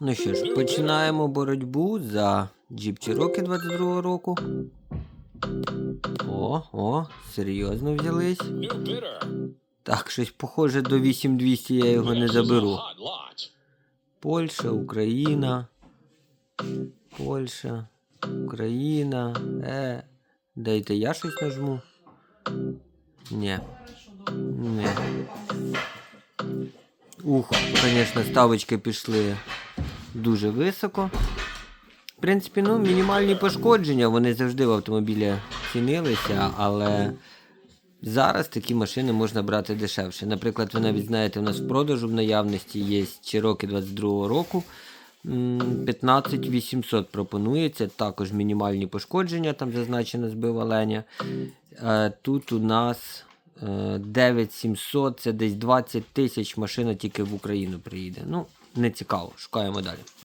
Ну що ж, починаємо боротьбу за Jeep Cherokee 22 року. О, о, серйозно взялись. Так, щось похоже до 8200 я його не заберу. Польща, Україна. Польща, Україна. Е. Дайте я щось нажму. Ні. Ні. Ух, звісно, ставочки пішли дуже високо. В принципі, ну, мінімальні пошкодження, вони завжди в автомобілі цінилися, але зараз такі машини можна брати дешевше. Наприклад, ви навіть знаєте, у нас в продажу в наявності є Cherokee 22 року. м, 15 800 пропонується, також мінімальні пошкодження, там зазначено збив оленя. Е, Тут у нас е, 9700, це десь 20 тисяч машина тільки в Україну приїде. Ну, не цікаво, шукаємо далі.